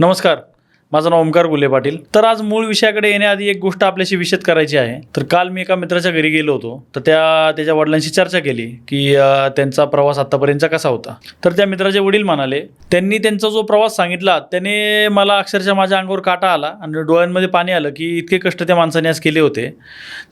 नमस्कार. माझं नाव ओमकार गुले पाटील. तर आज मूळ विषयाकडे येण्याआधी एक गोष्ट आपल्याशी विषद करायची आहे. तर काल मी एका मित्राच्या घरी गेलो होतो. तर त्या त्याच्या वडिलांशी चर्चा केली की त्यांचा प्रवास आतापर्यंतचा कसा होता. तर त्या मित्राचे वडील म्हणाले त्यांनी त्यांचा जो प्रवास सांगितला त्याने मला अक्षरशः माझ्या अंगावर काटा आला आणि डोळ्यांमध्ये पाणी आलं की इतके कष्ट त्या माणसाने आज केले होते.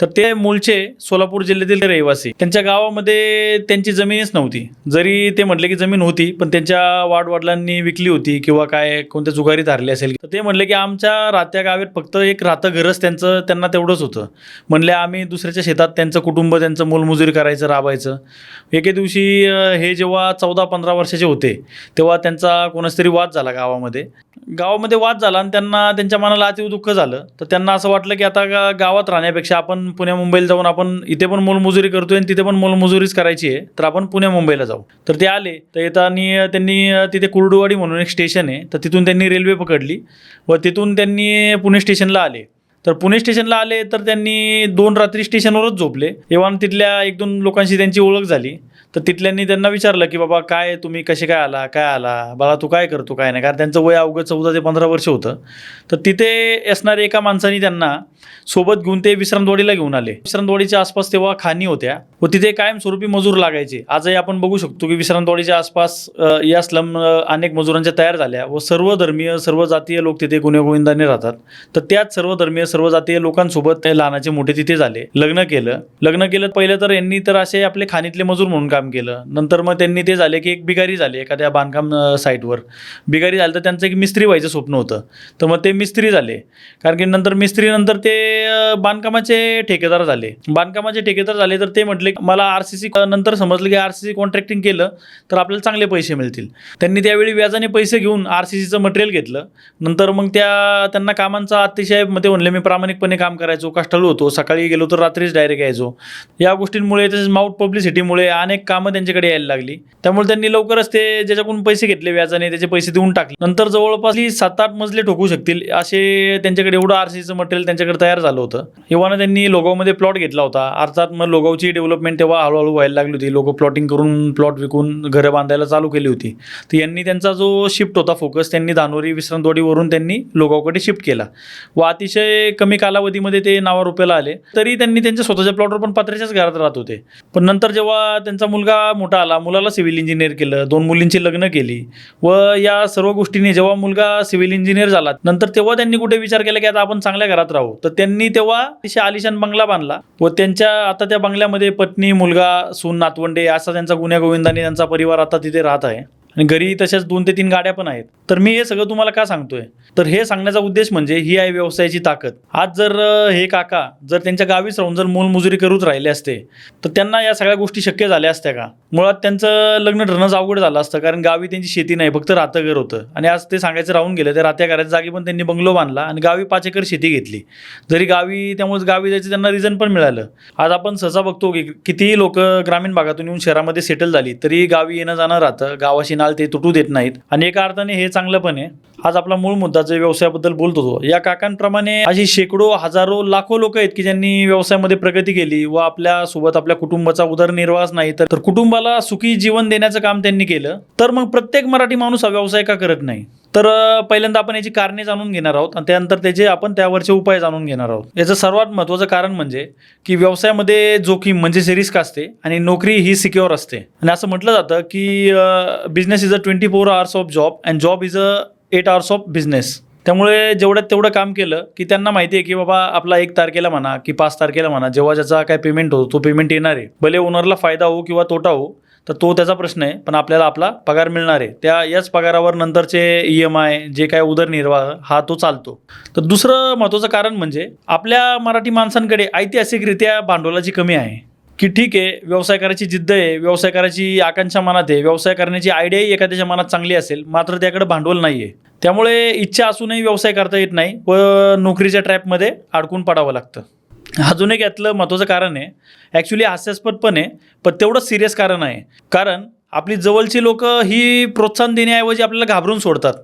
तर ते मूळचे सोलापूर जिल्ह्यातील रहिवासी. त्यांच्या गावामध्ये त्यांची जमीनच नव्हती. जरी ते म्हटले की जमीन होती पण त्यांच्या वाडवडिलांनी विकली होती किंवा काय कोणत्या जुगारी धारली असेल. तर ते म्हणले की आमच्या राहत्या गावेत फक्त एक राहतं घरच त्यांचं त्यांना तेवढंच होतं. म्हणले आम्ही दुसऱ्याच्या शेतात त्यांचं कुटुंब त्यांचं मोलमजुरी करायचं राबायचं. एके दिवशी हे जेव्हा चौदा पंधरा वर्षाचे होते तेव्हा त्यांचा कोणाच तरी वाद झाला गावामध्ये. गावामध्ये वाद झाला आणि त्यांना त्यांच्या मनाला अतिव दुःख झालं. तर त्यांना असं वाटलं की आता गा- गावात राहण्यापेक्षा आपण पुण्या मुंबईला जाऊन आपण इथे पण मोलमजुरी करतोय आणि तिथे पण मोलमजुरीच करायची आहे तर आपण पुण्या मुंबईला जाऊ. तर ते आले तर येताना त्यांनी तिथे कुर्डुवाडी म्हणून एक स्टेशन आहे तर तिथून त्यांनी रेल्वे पकडली. व तिथून त्यांनी पुणे स्टेशनला आले. तर पुणे स्टेशनला आले तर त्यांनी दोन रात्री स्टेशनवरच झोपले. एव्हा तिथल्या एक दोन लोकांशी त्यांची ओळख झाली. तर तिथल्यांनी त्यांना विचारलं की बाबा काय तुम्ही कसे काय आला? काय आला? बाबा तू काय करतो? काय नाही. कारण त्यांचं वय अवघं चौदा ते पंधरा वर्ष होतं. तर तिथे असणाऱ्या एका माणसाने त्यांना सोबत घेऊन ते विश्रामदवाडीला घेऊन आले. विश्रामदवाडीच्या आसपास तेव्हा खाणी होत्या व तिथे कायमस्वरूपी मजूर लागायचे. आजही आपण बघू शकतो की विश्रामदवाडीच्या आसपास या स्लम अनेक मजुरांच्या तयार झाल्या व सर्व धर्मीय सर्व जातीय लोक तिथे गुन्हेगोविंदाने राहतात. तर त्याच सर्व धर्मीय सर्व जातीय लोकांसोबत ते लहानाचे मोठे तिथे झाले. लग्न केलं. लग्न केलं. पहिलं तर यांनी तर असे आपले खाणीतले मजूर म्हणून काम केलं. नंतर मग त्यांनी ते झाले की एक बिगारी झाले एखाद्या बांधकाम साईटवर बिगारी झालं तर त्यांचं एक मिस्त्री व्हायचं स्वप्न होतं. तर मग ते मिस्त्री झाले. कारण की नंतर मिस्त्रीनंतर ते बांधकामाचे ठेकेदार झाले. बांधकामाचे ठेकेदार झाले तर ते म्हटले मला आर सी सी नंतर समजलं की आर सी सी कॉन्ट्रॅक्टिंग केलं तर आपल्याला चांगले पैसे मिळतील. त्यांनी त्यावेळी व्याजाने पैसे घेऊन आर सी सीचं मटेरियल घेतलं. नंतर मग त्या त्यांना कामांचा अतिशय मग ते म्हणले मी प्रामाणिकपणे काम करायचो कष्टाळू होतो. सकाळी गेलो तर रात्रीच डायरेक्ट यायचो. या गोष्टींमुळे तसेच माउथ पब्लिसिटीमुळे अनेक कामं त्यांच्याकडे यायला लागली. त्यामुळे त्यांनी लवकरच ते ज्याच्याकडून पैसे घेतले व्याजाने त्याचे पैसे देऊन टाकले. नंतर जवळपास ही सात आठ मजले ठोकू शकतील असे त्यांच्याकडे एवढं आरसीचं मटेरियल त्यांच्याकडे तयार झालं होतं. एव्हाना त्यांनी लोगावमध्ये प्लॉट घेतला होता. अर्थात मग लोगावची डेव्हलपमेंट तेव्हा हळूहळू व्हायला लागली होती. लोक प्लॉटिंग करून प्लॉट विकून घरं बांधायला चालू केली होती. तर यांनी त्यांचा जो शिफ्ट होता फोकस त्यांनी दानोरी विश्रांतवाडीवरून त्यांनी लोगावकडे शिफ्ट केला. व अतिशय कमी कालावधीमध्ये ते नावा रुपयाला आले. तरी त्यांनी त्यांच्या स्वतःच्या प्लॉटवर पण पत्र्याच्याच घरात राहत होते. पण नंतर जेव्हा त्यांचा मुलगा मोठा आला मुलाला सिव्हिल इंजिनियर केलं दोन मुलींची लग्न केली व या सर्व गोष्टींनी जेव्हा मुलगा सिव्हिल इंजिनियर झाला नंतर तेव्हा त्यांनी कुठे विचार केला की आता आपण चांगल्या घरात राहू. तर त्यांनी तेव्हा अतिशय आलिशान बंगला बांधला व त्यांच्या आता त्या बंगल्यामध्ये पत्नी मुलगा सून नातवंडे असा त्यांचा गुन्ह्या गोविंदाने त्यांचा परिवार आता तिथे राहत आहे. आणि घरी तशाच दोन ते तीन गाड्या पण आहेत. तर मी हे सगळं तुम्हाला का सांगतोय? तर हे सांगण्याचा उद्देश म्हणजे ही आहे व्यवसायाची ताकद. आज जर हे काका जर त्यांच्या गावीच राहून जर मोलमजुरी करूच राहिले असते तर त्यांना या सगळ्या गोष्टी शक्य झाल्या असत्या का? मुळात त्यांचं लग्न ठरणंच अवघड झालं असतं कारण गावी त्यांची शेती नाही फक्त राहतं घर होतं. आणि आज ते सांगायचं राहून गेलं त्या राहत्या घराच्या जागी पण त्यांनी बंगलो बांधला आणि गावी पाच एकर शेती घेतली. जरी गावी त्यामुळे गावी जायचं त्यांना रिझन पण मिळालं. आज आपण सहसा बघतो की कितीही लोक ग्रामीण भागातून येऊन शहरामध्ये सेटल झाली तरी गावी येणं जाणं राहतं. गावाशी नाल ते तुटू देत नाहीत. आणि एका अर्थाने हे चांगलं पण आहे. आज आपला मूळ मुद्दा दुधाच्या व्यवसायाबद्दल बोलतो होतो. या काकांप्रमाणे अशी शेकडो हजारो लाखो लोक आहेत की ज्यांनी व्यवसायामध्ये प्रगती केली व आपल्यासोबत आपल्या कुटुंबाचा उदरनिर्वाहच नाही तर कुटुंबाला सुखी जीवन देण्याचं काम त्यांनी केलं. तर मग प्रत्येक मराठी माणूस हा व्यवसाय का करत नाही? तर पहिल्यांदा आपण याची कारणे जाणून घेणार आहोत आणि त्यानंतर त्याचे आपण त्यावरचे उपाय जाणून घेणार आहोत. याचं सर्वात महत्त्वाचं कारण म्हणजे की व्यवसायामध्ये जोखीम म्हणजे रिस्क असते आणि नोकरी ही सिक्युअर असते. आणि असं म्हटलं जातं की business is a twenty four hours of job and job is a eight hours of business त्यामुळे जेवढ्यात तेवढं काम केलं की त्यांना माहिती आहे की बाबा आपला एक तारखेला म्हणा की पाच तारखेला म्हणा जेव्हा ज्याचा काय पेमेंट होतो तो पेमेंट येणार आहे. भले ओनरला फायदा हो किंवा तोटा हो तर तो त्याचा प्रश्न आहे पण आपल्याला आपला पगार मिळणार आहे. त्या याच पगारावर नंतरचे ई एम आय जे काय उदरनिर्वाह हा तो चालतो. तर दुसरं महत्त्वाचं कारण म्हणजे आपल्या मराठी माणसांकडे ऐतिहासिकरित्या भांडवलाची कमी आहे. की ठीक आहे व्यवसाय करायची जिद्द आहे व्यवसाय करायची आकांक्षा मनात आहे व्यवसाय करण्याची आयडियाही एखाद्याच्या मनात चांगली असेल मात्र त्याकडे भांडवल नाही आहे त्यामुळे इच्छा असूनही व्यवसाय करता येत नाही व नोकरीच्या ट्रॅपमध्ये अडकून पडावं लागतं. अजून एक यातलं महत्त्वाचं कारण आहे ॲक्च्युली हास्यास्पद पण आहे पण तेवढंच सिरियस कारण आहे. कारण आपली जवळची लोक ही प्रोत्साहन देण्याऐवजी आपल्याला घाबरून सोडतात.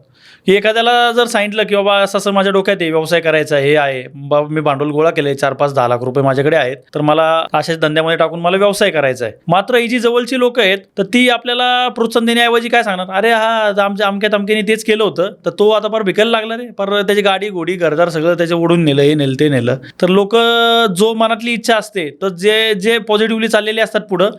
की एखाद्याला जर सांगितलं की बाबा असं असं माझ्या डोक्यात आहे व्यवसाय करायचा आहे हे आहे बाबा मी भांडवल गोळा केले चार पाच दहा लाख रुपये माझ्याकडे आहेत तर मला अशाच धंद्यामध्ये टाकून मला व्यवसाय करायचा आहे. मात्र ही जी जवळची लोक आहेत तर ती आपल्याला प्रोत्साहन देण्याऐवजी काय सांगणार? अरे हा आमच्या अमक्या तमक्याने तेच केलं होतं तर तो आता पर भिकायला लागला रे. पर त्याची गाडी घोडी घरदार सगळं त्याच्या ओढून नेलं हे नेलं ते नेलं. तर लोक जो मनातली इच्छा असते तर जे जे पॉझिटिव्हली चाललेले असतात पुढं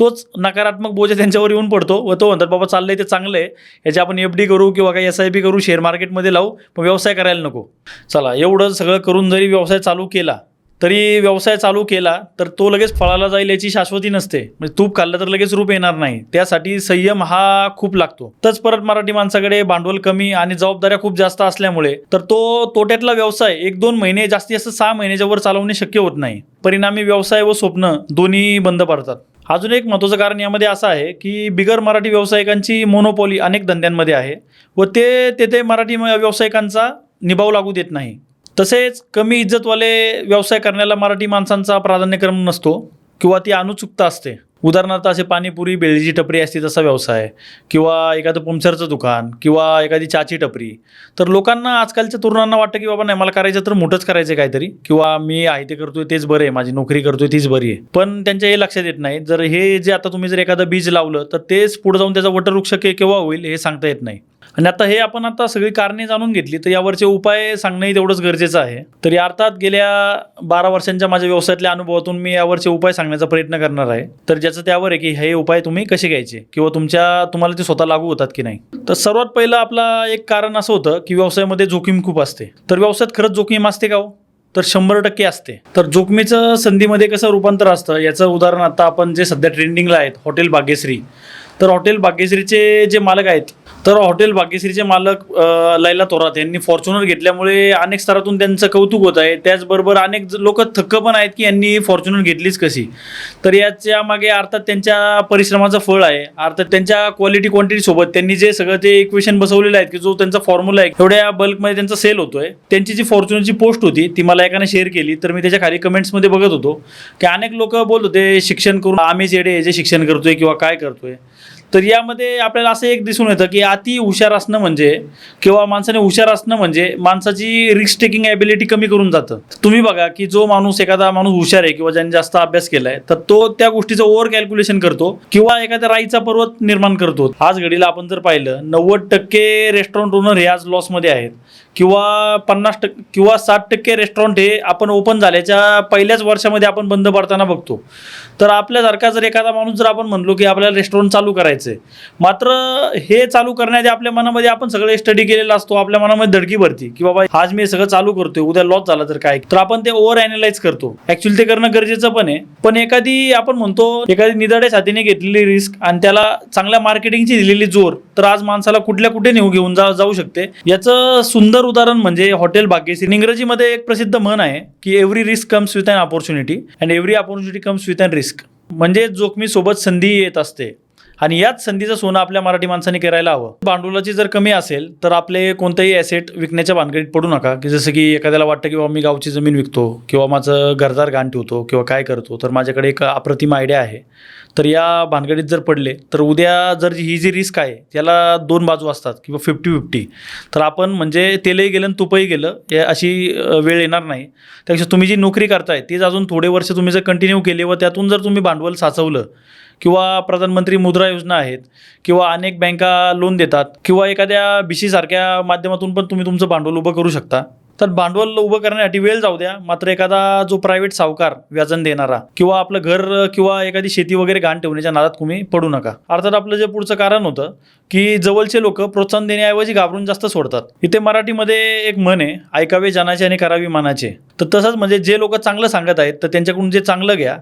तोच नकारात्मक बोजे त्यांच्यावर येऊन पडतो व तो म्हणतात बाबा चाललंय ते चांगलं आहे. याची आपण एफ डी करू किंवा काही एस आय पी करू शेअर मार्केटमध्ये लावू पण व्यवसाय करायला नको. चला एवढं सगळं करून जरी व्यवसाय चालू केला तरी व्यवसाय चालू केला तर तो लगेच फळाला जाईल याची शाश्वती नसते. म्हणजे तूप खाल्लं तर लगेच रूप येणार नाही. त्यासाठी संयम हा खूप लागतो. तच परत मराठी माणसाकडे भांडवल कमी आणि जबाबदाऱ्या खूप जास्त असल्यामुळे तर तो तोट्यातला व्यवसाय एक दोन महिने जास्तीत जास्त सहा महिन्याच्या वर चालवणे शक्य होत नाही. परिणामी व्यवसाय व स्वप्न दोन्ही बंद पडतात. अजून एक महत्त्वाचं कारण यामध्ये असं आहे की बिगर मराठी व्यावसायिकांची मोनोपॉली अनेक धंद्यांमध्ये आहे व ते तेथे मराठी म- व्यावसायिकांचा निभाव लागू देत नाही. तसेच कमी इज्जतवाले व्यवसाय करण्याला मराठी माणसांचा प्राधान्यक्रम नसतो किंवा ती अनुचुकता असते. उदाहरणार्थ असे पाणीपुरी बेळीची टपरी असते तसा व्यवसाय. किंवा एखादं पंक्चरचं दुकान किंवा एखादी चाची टपरी. तर लोकांना आजकालच्या तरुणांना वाटतं की बाबा नाही मला करायचं तर मोठंच करायचं आहे काहीतरी. किंवा मी आहे ते करतोय तेच बरं आहे. माझी नोकरी करतोय तीच बरी आहे. पण त्यांच्या हे लक्षात येत नाही. जर हे जे आता तुम्ही जर एखादं बीज लावलं तर तेच पुढे जाऊन त्याचा वटवृक्ष के केव्हा होईल हे सांगता येत नाही. आणि आता हे आपण आता सगळी कारणे जाणून घेतली तर यावरचे उपाय सांगणंही तेवढंच गरजेचं आहे. तरी अर्थात गेल्या बारा वर्षांच्या माझ्या व्यवसायातल्या अनुभवातून मी यावरचे उपाय सांगण्याचा प्रयत्न करणार आहे. तर ज्याचं त्यावर आहे की हे उपाय तुम्ही कसे घ्यायचे? किंवा तुमच्या तुम्हाला ते स्वतः लागू होतात की नाही? तर सर्वात पहिलं आपला एक कारण असं होतं की व्यवसायामध्ये जोखीम खूप असते. तर व्यवसायात खरंच जोखीम असते का हो? तर शंभर टक्के असते. तर जोखमीचं संधीमध्ये कसं रूपांतर असतं? याचं उदाहरण आता आपण जे सध्या ट्रेंडिंगला आहेत हॉटेल भाग्यश्री. तर हॉटेल भाग्यश्रीचे जे मालक आहेत तर हॉटेल भाग्यश्रीचे मालक लैला थोरात यांनी फॉर्च्युनर घेतल्यामुळे अनेक स्तरातून त्यांचं कौतुक होत आहे. त्याचबरोबर अनेक लोक थक्क पण आहेत की यांनी फॉर्च्युनर घेतलीच कशी? तर याच्या मागे अर्थात त्यांच्या परिश्रमाचं फळ आहे. अर्थात त्यांच्या क्वालिटी क्वांटिटी सोबत त्यांनी जे सगळं ते इक्वेशन बसवलेलं आहे की जो त्यांचा फॉर्म्युला आहे एवढ्या बल्कमध्ये त्यांचा सेल होतोय. त्यांची जी फॉर्च्युनरची पोस्ट होती ती मला एकाने शेअर केली. तर मी त्याच्याखाली कमेंट्समध्ये बघत होतो की अनेक लोक बोलत होते शिक्षण करून आम्हीच येडे जे शिक्षण करतोय किंवा काय करतोय. तर यामध्ये आपल्याला असं एक दिसून येतं की अति हुशार असणं म्हणजे किंवा माणसाने हुशार असणं म्हणजे माणसाची रिस्क टेकिंग ॲबिलिटी कमी करून जातं. तुम्ही बघा की जो माणूस एखादा माणूस हुशार आहे किंवा ज्यांनी जास्त अभ्यास केलाय तर तो त्या गोष्टीचं ओव्हर कॅल्क्युलेशन करतो किंवा एखाद्या राईचा पर्वत निर्माण करतो. आज घडीला आपण जर पाहिलं नव्वद टक्के रेस्टॉरंट ओनर हे आज लॉसमध्ये आहेत. किंवा पन्नास टक्के किंवा साठ टक्के रेस्टॉरंट हे आपण ओपन झाल्याच्या पहिल्याच वर्षामध्ये आपण बंद पडताना बघतो. तर आपल्यासारखा जर एखादा माणूस जर आपण म्हणलो की आपल्याला रेस्टॉरंट चालू करायचं आहे मात्र हे चालू करण्याआधी आपल्या मनामध्ये आपण सगळे स्टडी केलेला असतो. आपल्या मनामध्ये धडकी भरती की बाबा आज मी सगळं चालू करतोय. उद्या लॉस झाला तर काय? तर आपण ते ओव्हर अॅनालाइज करतो. ऍक्च्युअली ते करणं गरजेचं पण आहे. पण एखादी आपण म्हणतो एखादी निदाड्या साथीने घेतलेली रिस्क आणि त्याला चांगल्या मार्केटिंगची दिलेली जोर तर आज माणसाला कुठल्या कुठे नेऊ घेऊन जा जाऊ शकते. याचं सुंदर उदाहरण म्हणजे हॉटेल भाग्यश्री. इंग्रजीमध्ये एक प्रसिद्ध म्हण आहे की every risk comes with an opportunity and every opportunity comes with an risk म्हणजे जोखमीसोबत संधी येत असते. आणि याच संधीचं सोनं आपल्या मराठी माणसाने करायला हवं. भांडवलाची जर कमी असेल तर आपले कोणतेही ॲसेट विकण्याच्या भानगडीत पडू नका. की जसं की एखाद्याला वाटतं की बाबा मी गावची जमीन विकतो किंवा माझं घरदार गाण ठेवतो किंवा काय करतो तर माझ्याकडे एक अप्रतिम आयडिया आहे. तर या भानगडीत जर पडले तर उद्या जर ही जी रिस्क आहे त्याला दोन बाजू असतात किंवा फिफ्टी फिफ्टी तर आपण म्हणजे तेलही गेलं आणि तुपही गेलं हे अशी वेळ येणार नाही. त्यापेक्षा तुम्ही जी नोकरी करताय तीच अजून थोडे वर्ष तुम्ही जर कंटिन्यू केले व त्यातून जर तुम्ही भांडवल साचवलं किंवा प्रधानमंत्री मुद्रा योजना आहेत किंवा अनेक बँका लोन देतात किंवा एखाद्या बी सीसारख्या माध्यमातून पण तुम्ही तुमचं भांडवल उभं करू शकता. तर भांडवल उभं करण्यासाठी वेळ जाऊ द्या. मात्र एखादा जो प्रायव्हेट सावकार व्याजन देणारा किंवा आपलं घर किंवा एखादी शेती वगैरे घाण ठेवण्याच्या नादात तुम्ही पडू नका. अर्थात आपलं जे पुढचं कारण होतं की जवळचे लोक प्रोत्साहन देण्याऐवजी घाबरून जास्त सोडतात. इथे मराठीमध्ये एक म्हण आहे ऐकावे जनाचे आणि करावी मानाचे. तर तसंच म्हणजे जे लोक चांगलं सांगत आहेत तर त्यांच्याकडून जे चांगलं घ्या.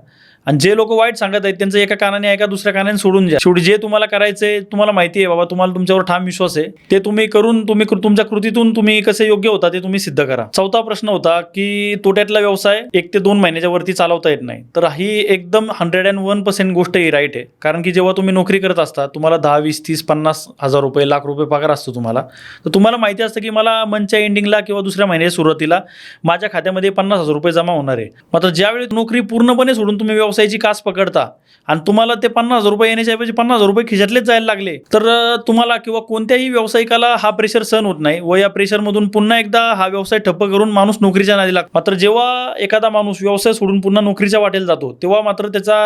आणि जे लोक वाईट सांगत आहेत त्यांचं एका कानाने ऐका दुसऱ्या कानाने सोडून द्या. शेवटी जे तुम्हाला करायचंय तुम्हाला माहिती आहे बाबा तुम्हाला तुमच्यावर ठाम विश्वास आहे. ते तुम्ही करून तुम्ही कृ- तुमच्या कृतीतून तुम्ही कसे योग्य होता ते तुम्ही सिद्ध करा. चौथा प्रश्न होता की तोट्यातला व्यवसाय एक ते दोन महिन्याच्या वरती चालवता येत नाही. तर ही एकदम हंड्रेड अँड वन पर्सेंट गोष्ट ही राईट आहे. कारण की जेव्हा तुम्ही नोकरी करत असता तुम्हाला दहा वीस तीस पन्नास हजार रुपये लाख रुपये पगार असतो तुम्हाला. तर तुम्हाला माहिती असतं की मला मंथच्या एंडिंगला किंवा दुसऱ्या महिन्याच्या सुरुवातीला माझ्या खात्यामध्ये पन्नास हजार रुपये जमा होणार आहे. मात्र ज्यावेळी नोकरी पूर्णपणे सोडून तुम्ही व्यवसाय व्यवसायाची कास पकडता. आणि तुम्हाला ते पन्नास हजार रुपये येण्याच्याऐवजी पन्नास हजार रुपये खिशातलेच जायला लागले. तर तुम्हाला किंवा कोणत्याही व्यावसायिकाला हा प्रेशर सहन होत नाही व या प्रेशरमधून पुन्हा एकदा हा व्यवसाय ठप्प करून माणूस नोकरीच्या नादी लागतो. मात्र जेव्हा एखादा माणूस व्यवसाय सोडून पुन्हा नोकरीच्या वाटेल जातो तेव्हा मात्र त्याचा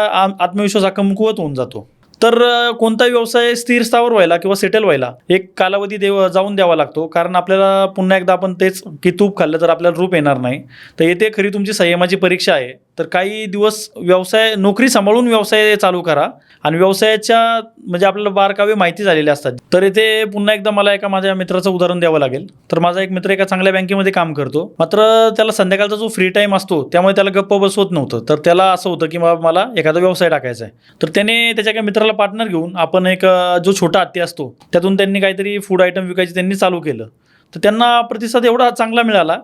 आत्मविश्वास हा कमकुवत होऊन जातो. तर कोणता व्यवसाय स्थिर स्थावर व्हायला किंवा सेटल व्हायला एक कालावधी देव जाऊन द्यावा लागतो. कारण आपल्याला पुन्हा एकदा आपण तेच की तूप खाल्लं तर आपल्याला रूप येणार नाही. तर येथे खरी तुमची संयमाची परीक्षा आहे. तर काही दिवस व्यवसाय नोकरी सांभाळून व्यवसाय चालू करा आणि व्यवसायाच्या म्हणजे आपल्याला बारकावे माहिती झालेले असतात. तर येथे पुन्हा एकदा मला एका माझ्या मित्राचं उदाहरण द्यावं लागेल. तर माझा एक मित्र एका चांगल्या बँकेमध्ये काम करतो. मात्र त्याला संध्याकाळचा जो फ्री टाईम असतो त्यामुळे त्याला गप्प बसवत नव्हतं. तर त्याला असं होतं की मला एखादा व्यवसाय टाकायचा आहे. तर त्याने त्याच्या एका मित्राला पार्टनर घेऊन आपण एक जो छोटा हत्ती असतो त्यातून त्यांनी काहीतरी फूड आयटम विकायचे त्यांनी चालू केलं. तर त्यांना प्रतिसाद एवढा चांगला मिळाला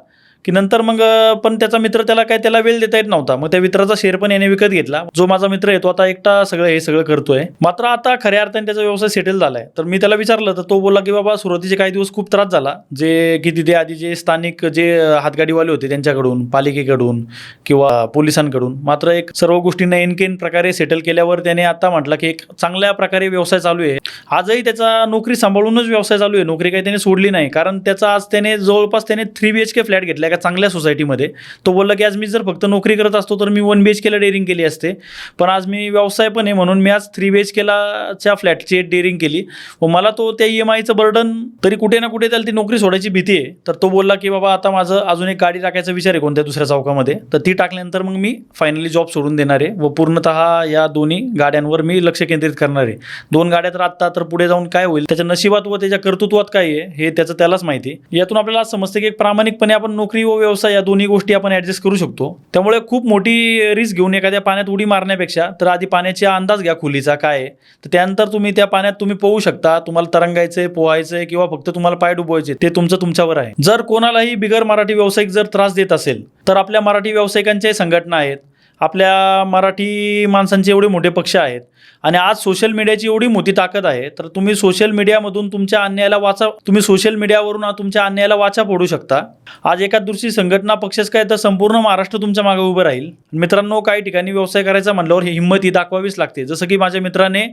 की नंतर मग पण त्याचा मित्र त्याला काय त्याला वेळ देता येत नव्हता. मग त्या मित्राचा शेअर पण याने विकत घेतला. जो माझा मित्र आहे तो आता एकटा सगळं हे सगळं करतोय. मात्र आता खऱ्या अर्थाने त्याचा व्यवसाय सेटल झालाय. तर मी त्याला विचारलं तर तो बोलला की बाबा सुरुवातीचे काही दिवस खूप त्रास झाला. जे की तिथे आधी जे स्थानिक जे हातगाडीवाले होते त्यांच्याकडून पालिकेकडून किंवा पोलिसांकडून. मात्र एक सर्व गोष्टींना एनकेन प्रकारे सेटल केल्यावर त्याने आता म्हटलं की एक चांगल्या प्रकारे व्यवसाय चालू आहे. आजही त्याचा नोकरी सांभाळूनच व्यवसाय चालू आहे. नोकरी काही त्याने सोडली नाही. कारण त्याचा आज त्याने जवळपास त्याने three B H K flat घेतला एका चांगल्या सोसायटीमध्ये तो बोलला की आज मी जर फक्त नोकरी करत असतो तर मी one B H K daring केली असते. पण आज मी व्यवसाय पण आहे म्हणून मी आज थ्री बी एच केलाच्या फ्लॅटची डेअरिंग केली. व मला तो त्या ई एम आयचं बर्डन तरी कुठे ना कुठे त्याला ती नोकरी सोडायची भीती आहे. तर तो बोलला की बाबा आता माझं अजून एक गाडी टाकायचा विचार आहे कोणत्या दुसऱ्या चौकामध्ये. तर ती टाकल्यानंतर मग मी फायनली जॉब सोडून देणार आहे. व पूर्णतः या दोन्ही गाड्यांवर मी लक्ष केंद्रित करणार आहे. दोन गाड्या तर आत्ता तर पुढे जाऊन काय होईल? त्याच्या नशिबात व त्याच्या कर्तृत्वात काय आहे हे त्याचं त्यालाच माहिती आहे. यातून आपल्याला समजते की एक प्रामाणिकपणे आपण नोकरी व व्यवसाय या दोन्ही गोष्टी आपण ॲडजस्ट करू शकतो. त्यामुळे खूप मोठी रिस्क घेऊन एखाद्या पाण्यात उडी मारण्यापेक्षा तर आधी पाण्याचा अंदाज घ्या खोलीचा काय आहे. तर त्यानंतर तुम्ही त्या पाण्यात तुम्ही पोहू शकता तुम्हाला तरंगायचंय पोहायचंय किंवा फक्त तुम्हाला पाय डुबवायचे ते तुमचं तुमच्यावर आहे. जर कोणालाही बिगर मराठी व्यावसायिक जर त्रास देत असेल तर आपल्या मराठी व्यावसायिकांच्याही संघटना आहेत. आपल्या मराठी माणसांचे एवढे मोठे पक्ष आहेत आणि आज सोशल मीडियाची एवढी मोठी ताकद आहे तर तुम्ही सोशल मीडियामधून तुमच्या अन्यायाला वाचा तुम्ही सोशल मीडियावरून तुमच्या अन्यायाला वाचा फोडू शकता. आज एका दृष्टी संघटना पक्षच काय तर संपूर्ण महाराष्ट्र तुमच्या मागे उभं राहील. मित्रांनो काही ठिकाणी व्यवसाय करायचा म्हणल्यावर ही हिंमत ही दाखवावीच लागते. जसं की माझ्या मित्राने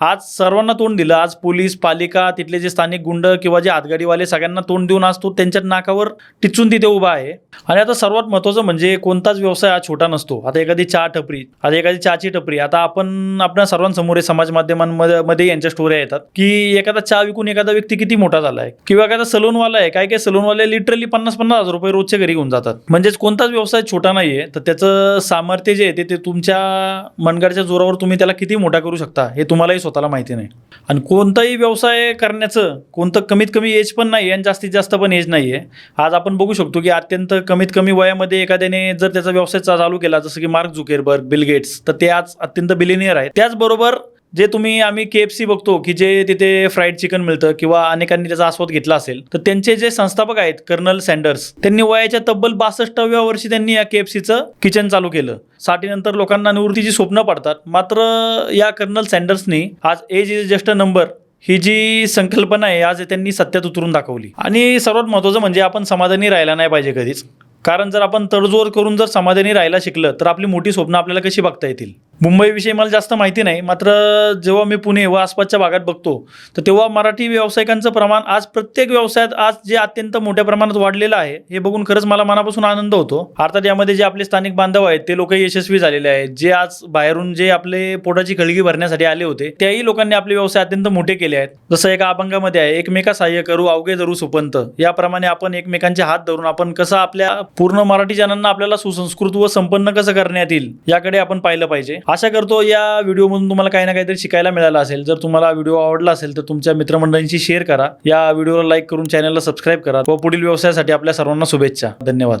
आज सर्वांना तोंड दिलं. आज पोलीस पालिका तिथले जे स्थानिक गुंड किंवा जे आतगाडीवाले सगळ्यांना तोंड देऊन आज तो त्यांच्या नाकावर टिचून तिथे उभा आहे. आणि आता सर्वात महत्त्वाचं म्हणजे कोणताच व्यवसाय हा छोटा नसतो. आता एखादी चहा टपरी आता एखादी चहाची टपरी आता आपण आपल्या सर्वांसमोर आहे, समाज माध्यमांमध्ये मध्ये यांच्या स्टोऱ्या येतात की एखादा चहा विकून एखादा व्यक्ती किती मोठा झाला आहे? किंवा एखादा सलूनवाला आहे काय काय सलूनवाले लिटरली पन्नास पन्नास हजार रुपये रोजच्या घरी घेऊन जातात. म्हणजेच कोणताच व्यवसाय छोटा नाहीये. तर त्याचं सामर्थ्य जे आहे ते- ते तुमच्या मनगडच्या जोरावर तुम्ही त्याला किती मोठा करू शकता हे तुम्हालाही स्वतःला माहिती नाही. आणि कोणताही व्यवसाय करण्याचं कोणतं कमीत कमी एज पण नाही आणि जास्तीत जास्त पण एज नाही आहे आज आपण बघू शकतो की अत्यंत कमीत कमी वयामध्ये एखाद्याने जर त्याचा व्यवसाय चालू केला जसं की मार्क झुकेरबर्ग बिल गेट्स तर ते आज अत्यंत बिलिनियर आहे त्याचबरोबर जे तुम्ही आम्ही के एफ सी बघतो की जे तिथे फ्राईड चिकन मिळतं किंवा अनेकांनी त्याचा आस्वाद घेतला असेल तर त्यांचे जे संस्थापक आहेत कर्नल सँडर्स त्यांनी वयाच्या तब्बल बासष्टाव्या वर्षी त्यांनी या के एफ सीचं किचन चालू केलं. साठीनंतर लोकांना निवृत्तीची स्वप्न पडतात. मात्र या कर्नल सँडर्सनी आज age is just a number ही जी संकल्पना आहे आज त्यांनी सत्यात उतरून दाखवली. आणि सर्वात महत्त्वाचं म्हणजे आपण समाधानी राहायला नाही पाहिजे कधीच. कारण जर आपण तडजोड करून जर समाधानी राहायला शिकलं तर आपली मोठी स्वप्न आपल्याला कशी बघता येतील? मुंबईविषयी मला जास्त माहिती नाही मात्र जेव्हा मी पुणे व आसपासच्या भागात बघतो तर तेव्हा मराठी व्यावसायिकांचं प्रमाण आज प्रत्येक व्यवसायात आज जे अत्यंत मोठ्या प्रमाणात वाढलेलं आहे हे बघून खरंच मला मनापासून आनंद होतो. अर्थात यामध्ये जे आपले स्थानिक बांधव आहेत ते लोक यशस्वी झालेले आहेत. जे आज बाहेरून जे आपले पोटाची खळगी भरण्यासाठी आले होते त्याही लोकांनी आपले व्यवसाय अत्यंत मोठे केले आहेत. जसं एका अभंगामध्ये आहे एकमेका सहाय्य करू अवघे धरू सुपंत. याप्रमाणे आपण एकमेकांचे हात धरून आपण कसं आपल्या पूर्ण मराठी जनांना आपल्याला सुसंस्कृत व संपन्न कसं करण्यात येईल याकडे आपण पाहिलं पाहिजे. आशा करतो या व्हिडिओमधून तुम्हाला काही ना काहीतरी शिकायला मिळालं असेल. जर तुम्हाला व्हिडिओ आवडला असेल तर तुमच्या मित्रमंडळींशी शेअर करा. या व्हिडिओला लाईक करून चॅनलला सबस्क्राईब करा. व पुढील व्यवसायासाठी आपल्या सर्वांना शुभेच्छा. धन्यवाद.